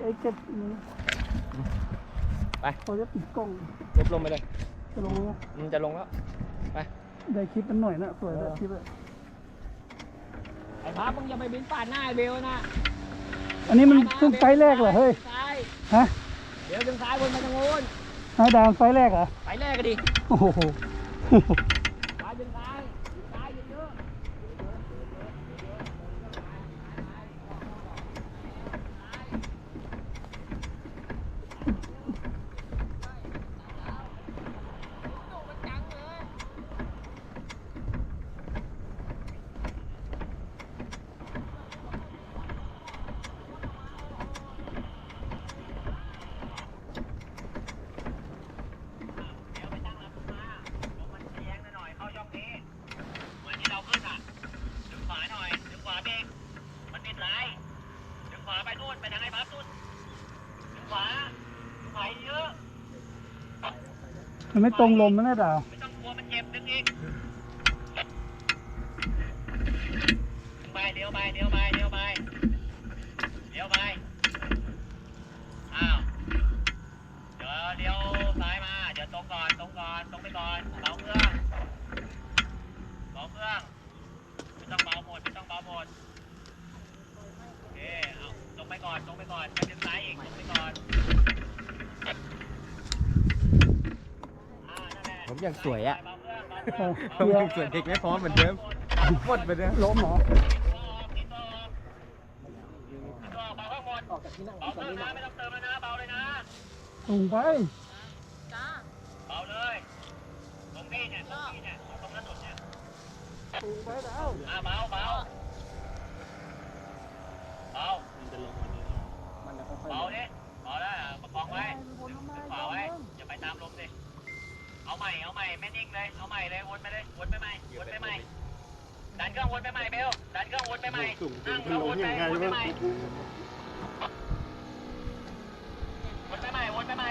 สึกไอ้เก็บนี่ไป เขาจะปิดกล้องลบลงไปเลยจะลงแล้วมันจะลงแล้ว ได้คลิปมันหน่อยนะสวยนะคลิปอะไอ้พับมึงอย่าไปบินปาดหน้าไอ้เบลนะอันนี้มันเพิ่งไฟล์แรกเหรอเฮ้ย ซ้ายฮะ เดี๋ยวดึงซ้ายวนมาทางโน้นฮะดามไฟล์แรกเหรอ ไปแรกก็ดิ โอ้โห ซ้ายดึงซ้ายดึงซ้ายเยอะ มันไม่ตรงลมนะเนี่ยดาวไปเดี๋ยวไปเดี๋ยวไปเดี๋ยวไปเดี๋ยวไปอ้าวเดี๋ยวเดี๋ยวซ้ายมาเดี๋ยวตรงก่อนตรงก่อนตรงไปก่อนเบาเครื่องเบาเครื่องไม่ต้องเบาหมดไม่ต้องเบาหมดโอเคเอา ตรงไปก่อนตรงไปก่อนไปทางซ้ายอีกตรงไปก่อนอ่านั่นแหละผมยังสวยอะเบาเครื่องเบาเครื่องเบาเครื่องผมยังสวยเด็กไม่พร้อมเหมือนเดิมหมดไปเดิมล้มเหรอออกจากที่นั่งเบาเลยนะไม่ต้องเติมแล้วนะเบาเลยนะตรงไป เบาเลยตรงนี้เนี่ยตรงนี้เนี่ยตรงถนนเนี่ยตรงไปดาวอ่าเบาเบาเบา เบาเนี่ยเบาแล้วประคองไว้ดึงขวาไว้อย่าไปตามลมดิเอาใหม่เอาใหม่ไม่นิ่งเลยเอาใหม่เลยวนไปเลยวนไปใหม่วนไปใหม่ดันเครื่องวนไปใหม่เบลดันเครื่องวนไปใหม่นั่งแล้ววนไปวนไปใหม่วนไปใหม่วนไปใหม่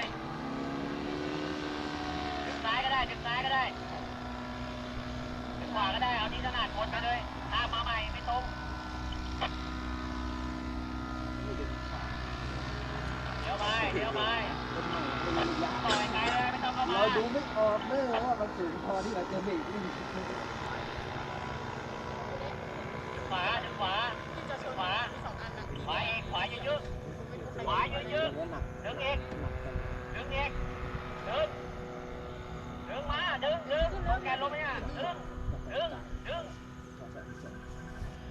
ดึงซ้ายก็ได้ดึงซ้ายก็ได้ดึงขวาก็ได้เอาที่ถนัดวนไปเลยตามมาใหม่ไม่ตรง เดี๋ยวไปต่อยไกลเลยไม่ต้องเข้ามา เราดูไม่ออกเลยว่ามันสูงพอที่เราจะเบรกนี่ดึงขวาดึงขวาดึงขวาขวาอีกขวาเยอะๆขวาเยอะ เนื้อหนัก ๆดึงอีก หนักกัน ดึงอีกดึงดึงมาดึงดึงลงแกนลงไหมอะดึงดึงดึง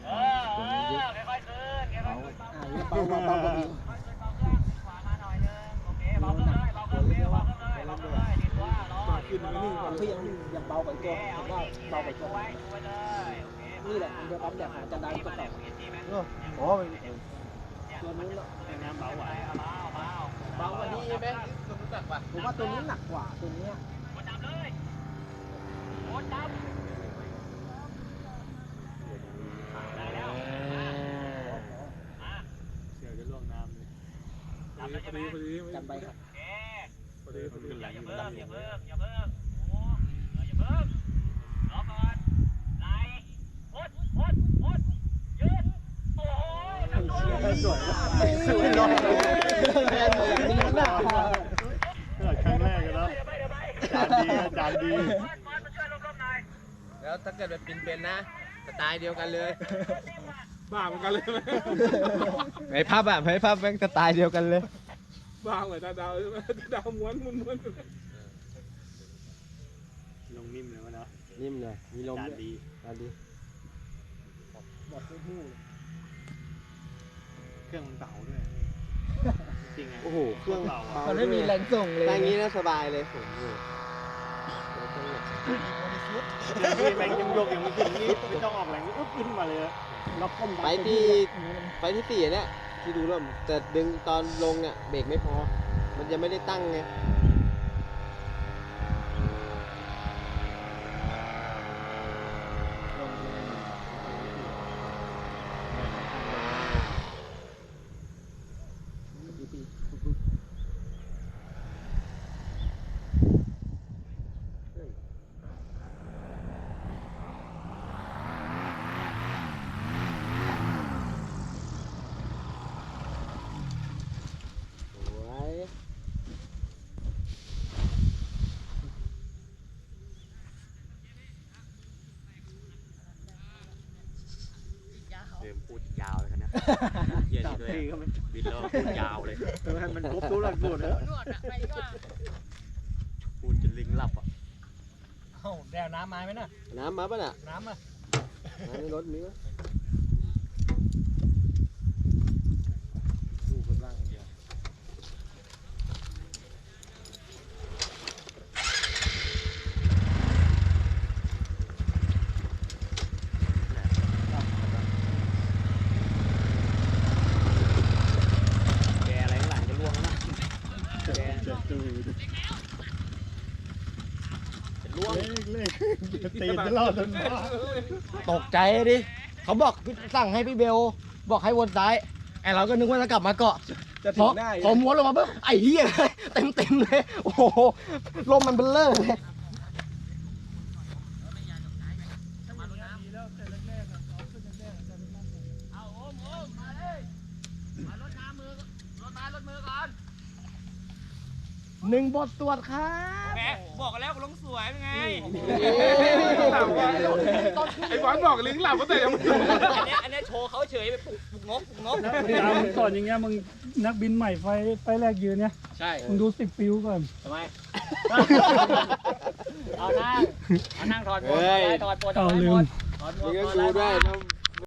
เออเออค่อยๆขึ้นค่อยๆขึ้น อ่าแล้วเบาเบาเบาเบา เบาเครื่องขวามาหน่อยนึงโอเคเบาเครื่องเลยเบาเครื่องเลยเบาเครื่องเลยเบาเครื่องเลยดีตัวรอดีตัวรอ พี่ยังยังเบากว่าโอเคตัวผมว่าเบากว่าตัวไว้ดูไว้เลยโอเคนี่แหละอันเดียวกันแต่หาจะได้ที่ก็มาต่เนี่อยวิธีไหมอ๋อตัวนู้นน้ำเบาไหวเบาเบาเบากว่านี้ไหมผมว่าตัวนี้หนักกว่าตัวนี้ยกดดับเลยกดดับได้แล้วมามาเดี๋ยวจะล่วงน้ำเลยดับแล้วใช่ไปครับโอเคอย่าเพิ่งอย่าเพิ่งอย่าเพิ่งอย่าเพิ่งโอ้เอออย่าเพิ่งรอก่อนไหลพดพดพดยืนโอ้โหนักโทษ สวยสวยลอยครั้งแรกเลยนะเดี๋ยวไปเดี๋ยวไปจานดีจานดีแล้วถ้าเกิดเป็นเป็นนะสไตล์เดียวกันเลย บ้าเหมือนกันเลยไหมไอ้ภาพอะไอ้ภาพแม่งสไตล์เดียวกันเลย บ้าเหมือนตาดาวใช่ไหมตาดาวม้วนม้วนม้วนลงนิ่มเลยวะนะนิ่มเลย มีลมดีจานดีบอกไม่พูด เครื่องมันเบาด้วยจริงไงโอ้โหเครื่องเบาเบามันไม่มีแรงส่งเลยแต่อย่างนี้นะสบายเลยผมพี่แม่งยังโยกยังไม่ขึ้นนี่ไม่ต้องออกแรงนี่อึ๊บขึ้นมาเลยเราก้มไปที่ไปที่สี่เนี่ยที่ดูร่มแต่ดึงตอนลงเนี่ยเบรกไม่พอ มันยังไม่ได้ตั้งไง เหี้ยนี่ด้วยบินแล้วพูดยาวเลยให้มันครบทุกหลักสูตรแล้วพูดจนลิงหลับอะเอ้าแดวน้ำมาไหมน่ะน้ำมาป่ะน่ะน้ำอะน้ำในรถมีปะ ดูคนล่างอย่างเดียว แกอะไรข้างหลังจะล่วงแล้วนะแก จะดู จะล่วง เล็กๆ ตีนจะรอดจนบ้าตกใจดิเขาบอกสั่งให้พี่เบล บอกให้วนซ้ายไอเราก็นึกว่าจะกลับมาเกาะจะพถึองหน้าพอม้วนลงมาปุ๊บไอ้เหี้ยเต็มเต็มๆเลย โอ้โหลมมันเบลเลอร์เลยหนึ่งบทสวดครับแหม บอกกันแล้วกูลงสวยเป็นไงไอ้บอลบอกลิงก์หลับก็แต่ยังไม่ถึงอันเนี้ยอันเนี้ยโชว์เขาเฉยไปปลุกปลุกงบปลุกงบดาวมึงสอนอย่างเงี้ยมึงนักบินใหม่ไฟไฟแรกยืนเนี่ยใช่มึงดูสิบฟิวก่อนทำไมเอานั่งเอานั่งถอดหมดเฮ้ยถอดปลดเอาถอดลืหมมดถอดหมมึดงก็ถอดดูอ